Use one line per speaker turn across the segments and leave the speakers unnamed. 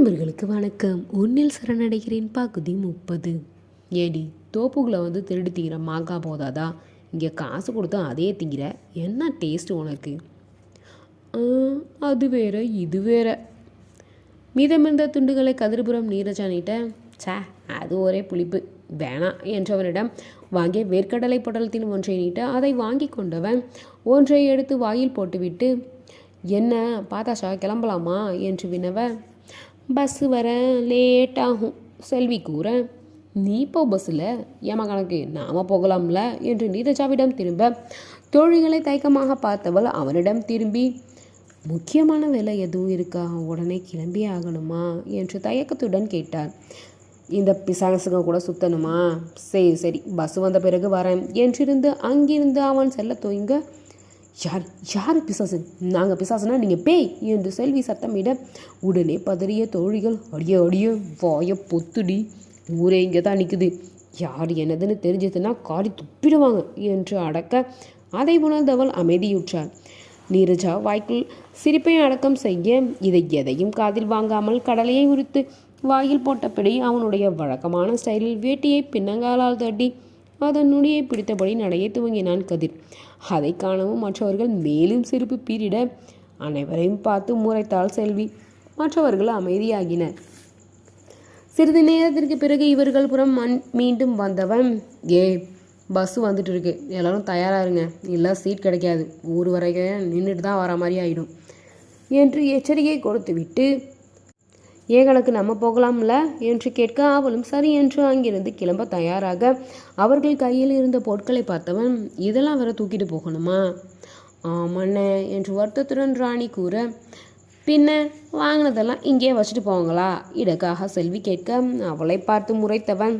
நண்பர்களுக்கு வணக்கம். உன்னில் சரணடைகிறேன். பகுதி முப்பது. ஏடி தோப்புகளை வந்து திருடி திங்கிற மாங்காய் போதாதா? இங்கே காசு கொடுத்து அதே திங்கிற என்ன டேஸ்ட் உனக்கு? அது வேற இது வேற. மீதமிருந்த துண்டுகளை கதிர்புறம் நீரஜானிட்ட சே அது ஒரே புளிப்பு. வேணாம் என்றவனிடம் வாங்கிய வேர்க்கடலை பொட்டலத்தின் ஒன்றை நீட்ட அதை வாங்கி கொண்டவன் ஒன்றை எடுத்து வாயில் போட்டுவிட்டு என்ன பாத்தாஷா கிளம்பலாமா? என்று வினவ பஸ்ஸு வர லேட் ஆகும் செல்வி கூற நீ போ பஸ்ஸில். ஏமா கணக்கு நாம போகலாம்ல என்று நீரஜாவிடம் திரும்ப தோழிகளை தயக்கமாக பார்த்தவள் அவனிடம் திரும்பி முக்கியமான வேலை எதுவும் இருக்கா? உடனே கிளம்பி ஆகணுமா? என்று தயக்கத்துடன் கேட்டார் இந்த பிசாசுங்க கூட சுத்தணுமா? சரி சரி. பஸ் வந்த பிறகு வரேன் என்றிருந்து அங்கிருந்து அவன் செல்ல துவங்க யார் யார் பிசாசு? நாங்கள் பிசாசுனா நீங்கள் பேய் என்று செல்வி சத்தமிட உடனே பதறிய தோழிகள் அடிய அடிய வாய பொத்துடி ஊரே இங்கே தான் நிற்குது யார் என்னதுன்னு தெரிஞ்சதுன்னா காரி துப்பிடுவாங்க என்று அடக்க அதை உணர்ந்தவள் அமைதியுற்றாள். நீரஜா வாய்க்குள் சிரிப்பை அடக்கம் செய்ய இதை எதையும் காதில் வாங்காமல் கடலையை உரித்து வாயில் போட்டபடி அவனுடைய வழக்கமான ஸ்டைலில் வேட்டியை பின்னங்காலால் தட்டி அதன் நுனியை பிடித்தபடி நடைய துவங்கினான் கதிர். அதை காணவும் மற்றவர்கள் மேலும் சிரிப்பு பீரிட அனைவரையும் பார்த்து முறைத்தாள் செல்வி. மற்றவர்கள் அமைதியாகினர். சிறிது நேரத்திற்கு பிறகு இவர்கள் புறம் மண் மீண்டும் வந்தவன் ஏ பஸ் வந்துட்டு இருக்கு எல்லாரும் தயாராக இருங்க. இல்லை சீட் கிடைக்காது. ஊர் வரைக்கும் நின்றுட்டு தான் வர மாதிரி ஆயிடும் என்று எச்சரிக்கை கொடுத்துவிட்டு ஏகனுக்கு நம்ம போகலாம்ல? என்று கேட்க அவளும் சரி என்று அங்கிருந்து கிளம்ப தயாராக அவர்கள் கையில் இருந்த பொருட்களை பார்த்தவன் இதெல்லாம் வேற தூக்கிட்டு போகணுமா? ஆமாண்ணே என்று வருத்தத்துடன் ராணி கூற பின்ன வாங்கினதெல்லாம் இங்கேயே வச்சுட்டு போவாங்களா இடக்காக செல்வி கேட்க அவளை பார்த்து முறைத்தவன்.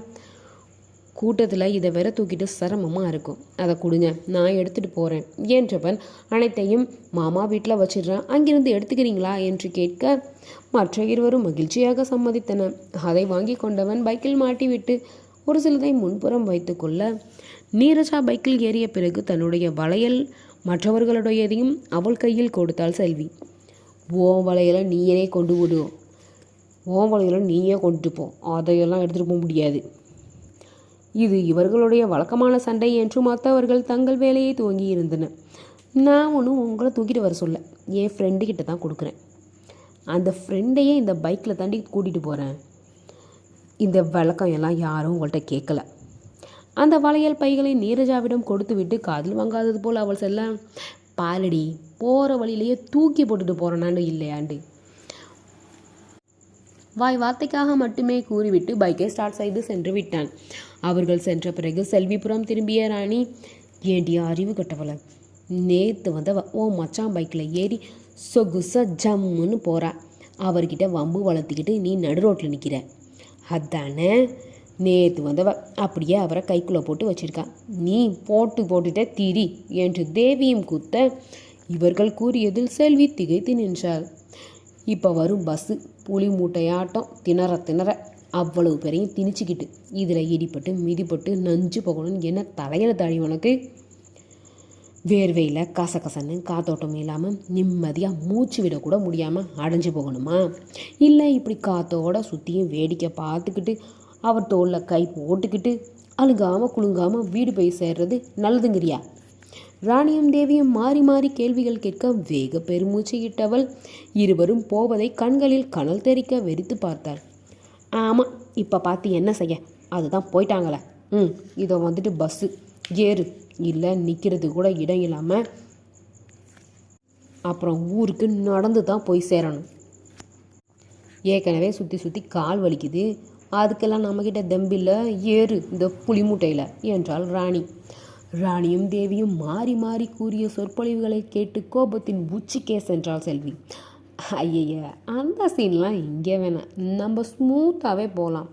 கூட்டத்தில் இதை வேற தூக்கிட்டு சிரமமாக இருக்கும். அதை கொடுங்க நான் எடுத்துகிட்டு போகிறேன் என்றவன் அனைத்தையும் மாமா வீட்டில் வச்சிடுறேன் அங்கிருந்து எடுத்துக்கிறீங்களா? என்று கேட்க மற்ற இருவரும் மகிழ்ச்சியாக சம்மதித்தனர். அதை வாங்கி கொண்டவன் பைக்கில் மாட்டிவிட்டு ஒரு சிலதை முன்புறம் வைத்துக்கொள்ள நீரஜா பைக்கில் ஏறிய பிறகு தன்னுடைய வளையல் மற்றவர்களுடையதையும் அவள் கையில் கொடுத்தாள் செல்வி. ஓ வளையலை நீயே கொண்டு விடு. ஓ வளையலை நீயே கொண்டுட்டு போ. அதையெல்லாம் எடுத்துகிட்டு போக முடியாது. இது இவர்களுடைய வழக்கமான சண்டை என்று மற்றவர்கள் தங்கள் வேலையை துவங்கி இருந்தனர் நான் ஒன்றும் உங்களை தூக்கிட்டு வர சொல்ல. என் ஃப்ரெண்டு கிட்ட தான் கொடுக்குறேன். அந்த ஃப்ரெண்டையே இந்த பைக்கில் தாண்டி கூட்டிகிட்டு போகிறேன் இந்த விளக்கம் எல்லாம் யாரும் உங்கள்கிட்ட கேட்கல. அந்த வளையல் பைகளை நீரஜாவிடம் கொடுத்து விட்டு காதில் வாங்காதது போல் அவள் செல்ல பாலடி போகிற வழியிலேயே தூக்கி போட்டுட்டு போகிறனாண்டு இல்லையாண்டு. வாய் வார்த்தைக்காக மட்டுமே கூறிவிட்டு பைக்கை ஸ்டார்ட் செய்து சென்று விட்டான். அவர்கள் சென்ற பிறகு செல்விபுரம் திரும்பிய ராணி ஏண்டி அறிவு கட்டவள நேத்து வந்தவ ஓ மச்சான் பைக்கில் ஏறி சொகுச ஜம்முன்னு போறா. அவர்கிட்ட வம்பு வளர்த்துக்கிட்டு நீ நடு ரோட்டில் நிற்கிற அதானே நேற்று வந்தவ அப்படியே அவரை கைக்குள்ளே போட்டு வச்சிருக்கா. நீ போட்டு போட்டுட்ட திரி என்று தேவியும் குத்த இவர்கள் கூறியதில் செல்வி திகைத்து நின்றாள். இப்போ வரும் பஸ்ஸு புலி மூட்டையாட்டம் திணற திணற. அவ்வளவு பேரையும் திணிச்சுக்கிட்டு இதில் இடிப்பட்டு மிதிப்பட்டு நஞ்சு போகணும்னு என்ன தலையில தாடி உனக்கு. வேர்வையில் கசகசன்னு காத்தோட்டம் இல்லாமல் நிம்மதியாக மூச்சு விடக்கூட முடியாமல் அடைஞ்சு போகணுமா? இல்லை இப்படி காத்தோட சுற்றியும் வேடிக்கை பார்த்துக்கிட்டு அவர் தோளில் கை போட்டுக்கிட்டு அழுகாமல் குலுங்காமல் வீடு போய் சேர்றது நல்லதுங்கிறியா? ராணியும் தேவியும் மாறி மாறி கேள்விகள் கேட்க வேக பெருமூச்சு இட்டவள் இருவரும் போவதை கண்களில் கனல் தெறிக்க வெறித்து பார்த்தாள். ஆமாம் இப்போ பார்த்து என்ன செய்ய? அதுதான் போயிட்டாங்களே. ம் இதோ வந்துட்டு பஸ்ஸு ஏறு. இல்லை நிற்கிறது கூட இடம் இல்லாமல் அப்புறம் ஊருக்கு நடந்து தான் போய் சேரணும். ஏற்கனவே சுற்றி சுற்றி கால் வலிக்குது. அதுக்கெல்லாம் நம்மக்கிட்ட தெம்பில்ல ஏறு இந்த புலி மூட்டையில் என்றாள் ராணி. ராணியும் தேவியும் மாறி மாறி கூறிய சொற்பொழிவுகளை கேட்டு கோபத்தின் உச்சிக்கே சென்றாள் செல்வி. ஐயய்ய அந்த சீன்லாம் இங்கே வேணாம். நம்ம ஸ்மூத்தாகவே போகலாம்.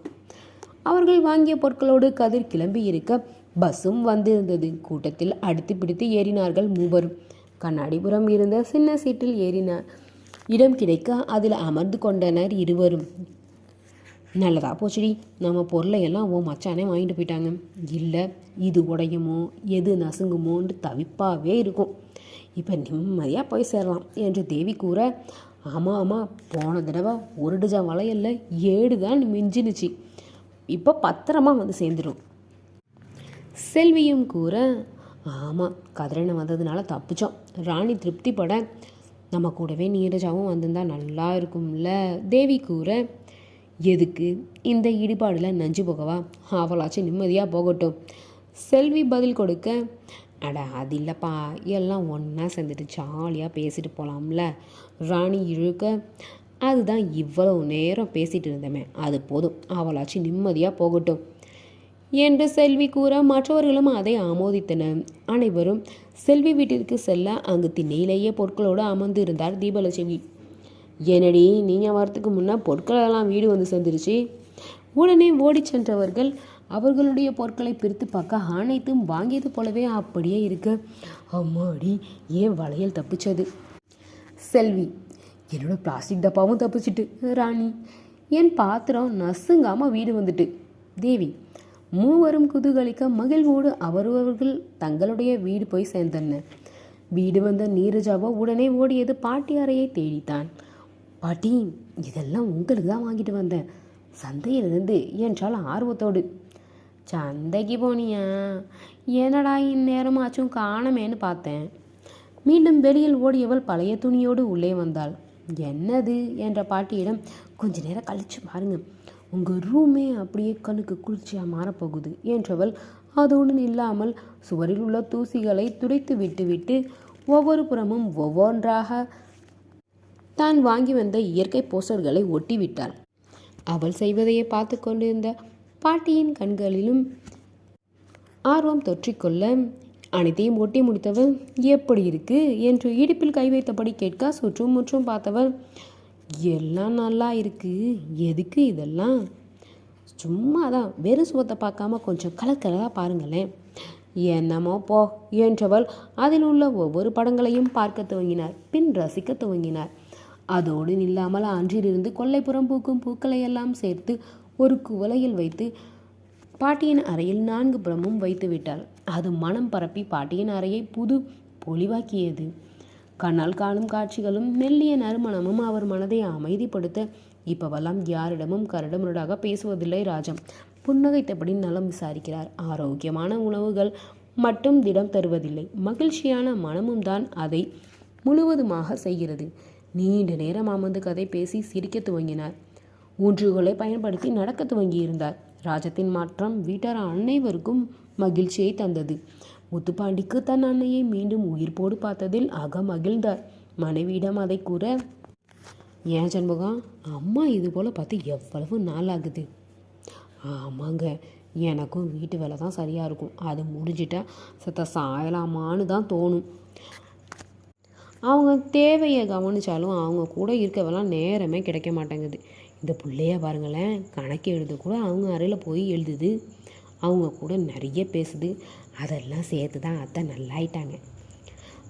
அவர்கள் வாங்கிய பொருட்களோடு கதிர் கிளம்பி இருக்க பஸ்ஸும் வந்திருந்தது. கூட்டத்தில் அடுத்து பிடித்து ஏறினார்கள் மூவரும். கண்ணாடிபுரம் இருந்த சின்ன சீட்டில் ஏறினார் இடம் கிடைக்க அதில் அமர்ந்து கொண்டனர் இருவரும். நல்லதா போச்சுடி நம்ம பொருளை எல்லாம் ஓ மச்சானே வாங்கிட்டு போயிட்டாங்க. இல்லை இது உடையுமோ எது நசுங்குமோன்ட்டு தவிப்பாகவே இருக்கும். இப்போ நிம்மதியாக போய் சேரலாம் என்று தேவி கூற ஆமாம் ஆமாம் போன தடவை ஒரு டஜன் வளையல்ல ஏடு தான் மிஞ்சினுச்சு. இப்போ பத்திரமா வந்து சேர்ந்துடும் செல்வியும் கூற ஆமாம் கதிரனை வந்ததுனால தப்பிச்சோம். ராணி திருப்திப்பட நம்ம கூடவே நீரஜாவும் வந்திருந்தா நல்லா இருக்கும்ல. தேவி கூற எதுக்கு? இந்த இடிபாடில் நஞ்சு போகவா? அவளாச்சும் நிம்மதியாக போகட்டும். செல்வி பதில் கொடுக்க அட அது இல்லைப்பா. எல்லாம் ஒன்றா சேர்ந்துட்டு ஜாலியாக பேசிட்டு போகலாம்ல ராணி இழுக்க அதுதான் இவ்வளவு நேரம் பேசிட்டு இருந்தமே. அது போதும். அவளாச்சும் நிம்மதியாக போகட்டும். என்று செல்வி கூற மற்றவர்களும் அதை ஆமோதித்தனர். அனைவரும் செல்வி வீட்டிற்கு செல்ல அங்கு திண்ணையிலேயே பொருட்களோடு அமர்ந்து இருந்தார் தீபலட்சுமி. என்னடி நீங்கள் வரத்துக்கு முன்னே பொருட்களெல்லாம் வீடு வந்து சேர்ந்துருச்சு? உடனே ஓடி சென்றவர்கள் அவர்களுடைய பொருட்களை பிரித்து பார்க்க அனைத்தும் வாங்கியது போலவே அப்படியே இருக்க. அம்மாடி ஏன் வளையல் தப்பிச்சது. செல்வி என்னோட பிளாஸ்டிக் டப்பாவும் தப்பிச்சிட்டு. ராணி என் பாத்திரம் நசுங்காமல் வீடு வந்துட்டு. தேவி மூவரும் குதூகலிக்க மகிழ்வோடு அவரவர்கள் தங்களுடைய வீடு போய் சேர்ந்தனர். வீடு வந்த நீரஜாவோ உடனே ஓடியது பாட்டி அறையை தேடித்தான். பாட்டி இதெல்லாம் உங்களுக்கு தான் வாங்கிட்டு வந்தேன். சந்தையிலிருந்து என்றால் ஆர்வத்தோடு. சந்தைக்கு போனியா? என்னடா இந்நேரமாச்சும் காணமேன்னு பார்த்தேன். மீண்டும் வெளியில் ஓடியவள் பழைய துணியோடு உள்ளே வந்தாள். என்னது? என்ற பாட்டியிடம் கொஞ்ச நேரம் கழிச்சு பாருங்க. உங்கள் ரூமே அப்படியே கண்ணுக்கு குளிர்ச்சியாக மாறப்போகுது என்றவள் அதோடு இல்லாமல் சுவரில் உள்ள தூசிகளை துடைத்து விட்டுவிட்டு ஒவ்வொரு புறமும் ஒவ்வொன்றாக தான் வாங்கி வந்த இயற்கை போஸ்டர்களை ஒட்டிவிட்டாள் அவள் செய்வதையே பார்த்து கொண்டிருந்த பாட்டியின் கண்களிலும் ஆர்வம் தொற்றிக்கொள்ள அனைத்தையும் ஒட்டி முடித்தவள் எப்படி இருக்கு? என்று இடுப்பில் கை வைத்தபடி கேட்க சுற்றும் முற்றும் பார்த்தவள் எல்லாம் நல்லா இருக்கு. எதுக்கு இதெல்லாம்? சும்மா தான் வெறும் சுவத்தை பார்க்காம கொஞ்சம் கலர் கலராக பாருங்களேன். என்னமோ போ என்றவள் அதில் உள்ள ஒவ்வொரு படங்களையும் பார்க்க துவங்கினார். பின் ரசிக்க துவங்கினார். அதோடு நில்லாமல் அன்றிலிருந்து கொல்லைப்புறம் பூக்கும் பூக்களை எல்லாம் சேர்த்து ஒரு குவளையில் வைத்து பாட்டியின் அறையில் நான்கு புறமும் வைத்து விட்டாள். அது மனம் பரப்பி பாட்டியின் அறையை புது பொலிவாக்கியது. கண்ணால் காணும் காட்சிகளும் மெல்லிய நறுமணமும் அவர் மனதை அமைதிப்படுத்த இப்பவெல்லாம் யாரிடமும் கரடுமுரடாக பேசுவதில்லை ராஜம். புன்னகைத்தபடி நலம் விசாரிக்கிறார். ஆரோக்கியமான உணவுகள் மட்டும் திடம் தருவதில்லை. மகிழ்ச்சியான மனமும் தான் அதை முழுவதுமாக செய்கிறது. நீண்ட நேரம் அமர்ந்து கதை பேசி சிரிக்க துவங்கினார். ஊன்றுகோலை பயன்படுத்தி நடக்க துவங்கியிருந்தார். ராஜத்தின் மாற்றம் வீட்டார் அனைவருக்கும் மகிழ்ச்சியை தந்தது. முத்துப்பாண்டிக்கு தன் அன்னையை மீண்டும் உயிர்ப்போடு பார்த்ததில் அக மகிழ்ந்தார். மனைவியிடம் அதை கூற ஏன் சண்முகம் அம்மா இது போல் பார்த்து எவ்வளவு நாள் ஆகுது? ஆமாங்க எனக்கும் வீட்டு வேலை தான் சரியாக இருக்கும். அது முடிஞ்சிட்டா சத்த சாயலாமான்னு தான் தோணும். அவங்க தேவையை கவனித்தாலும் அவங்க கூட இருக்கவெல்லாம் நேரமே கிடைக்க மாட்டேங்குது. இந்த பிள்ளைய பாருங்களேன் கணக்கு எழுத கூட அவங்க அறையில் போய் எழுதுது. அவங்க கூட நிறைய பேசுது. அதெல்லாம் சேர்த்து தான் அத்தை நல்லாயிட்டாங்க.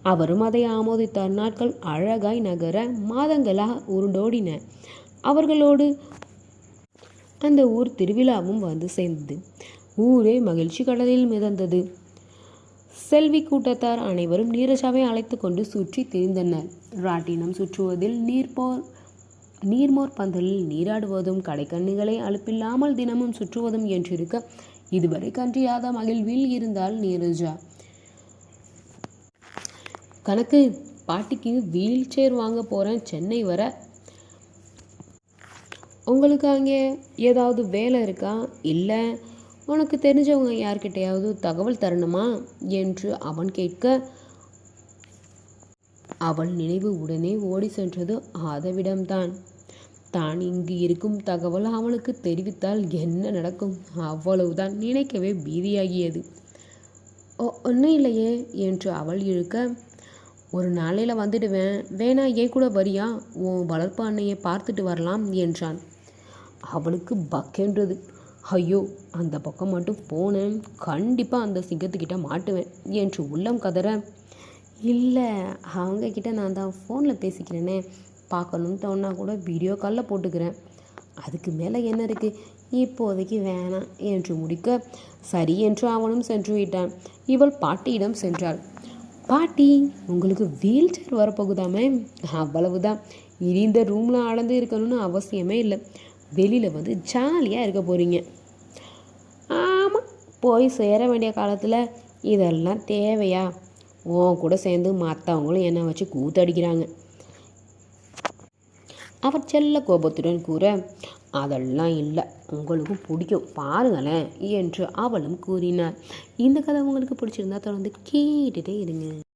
அவரும் அதை ஆமோதித்தார். நாட்கள் அழகாய் நகர மாதங்களாக உருண்டோடின. அவர்களோடு அந்த ஊர் திருவிழாவும் வந்து சேர்ந்தது. ஊரே மகிழ்ச்சி கடலில் மிதந்தது. செல்வி கூட்டத்தார் அனைவரும் நீரஜாவை அழைத்து கொண்டு சுற்றி திரிந்தனர். ராட்டினம் சுற்றுவதில் நீர்போர் நீர்மோர் பந்தலில் நீராடுவதும் கடைக்கண்ணிகளை அலுப்பில்லாமல் தினமும் சுற்றுவதும் என்றிருக்க இதுவரை கன்றியாத மகிழ்வில் இருந்தால் நீரஜா கணக்கு பாட்டிக்கு வீல் சேர் வாங்க போகிறேன் சென்னை வர. உங்களுக்கு அங்கே ஏதாவது வேலை இருக்கா? இல்லை. உனக்கு தெரிஞ்சவங்க யார்கிட்டயாவது தகவல் தரணுமா? என்று அவன் கேட்க அவள் நினைவு உடனே ஓடி சென்றது ஆதவிடம்தான். தான் இங்கு இருக்கும் தகவல் அவனுக்கு தெரிவித்தால் என்ன நடக்கும்? அவ்வளவுதான். நினைக்கவே பீதியாகியது. ஓ ஒன்றும் இல்லையே என்று அவள் இழுக்க. ஒரு நாளையில் வந்துடுவேன். வேணா ஏன் கூட வரியா? உன் வளர்ப்பு அன்னையை பார்த்துட்டு வரலாம் என்றான். அவளுக்கு பக்கென்றது. ஐயோ அந்த பக்கம் மட்டும் போனேன். கண்டிப்பாக அந்த சிங்கத்துக்கிட்ட மாட்டுவேன் என்று உள்ளம் கதற. இல்லை அவங்கக்கிட்ட நான் தான் ஃபோனில் பேசிக்கிறேனே. பார்க்கணும்னு தோணா கூட வீடியோ காலில் போட்டுக்கிறேன். அதுக்கு மேலே என்ன இருக்குது இப்போதைக்கு வேணாம் என்று முடிக்க சரி என்று அவனும் சென்று விட்டான். இவள் பாட்டியிடம் சென்றாள். பாட்டி உங்களுக்கு வீல் சேர் வரப்போகுதாமே? அவ்வளவுதான். இனி இந்த ரூமில் அளந்து இருக்கணும்னு அவசியமே இல்லை. வெளியில் வந்து ஜாலியாக இருக்க போகிறீங்க ஆமாம் போய் சேர வேண்டிய காலத்தில் இதெல்லாம் தேவையா? உன் கூட சேர்ந்து மற்றவங்களும் என்னை வச்சு கூத்தடிக்கிறாங்க. அவர் செல்ல கோபத்துடன் கூற அதெல்லாம் இல்லை உங்களுக்கும் பிடிக்கும் பாருங்களேன் என்று அவளும் கூறினார் இந்த கதை உங்களுக்கு பிடிச்சிருந்தா தொடர்ந்து கேட்டுட்டே இருங்க.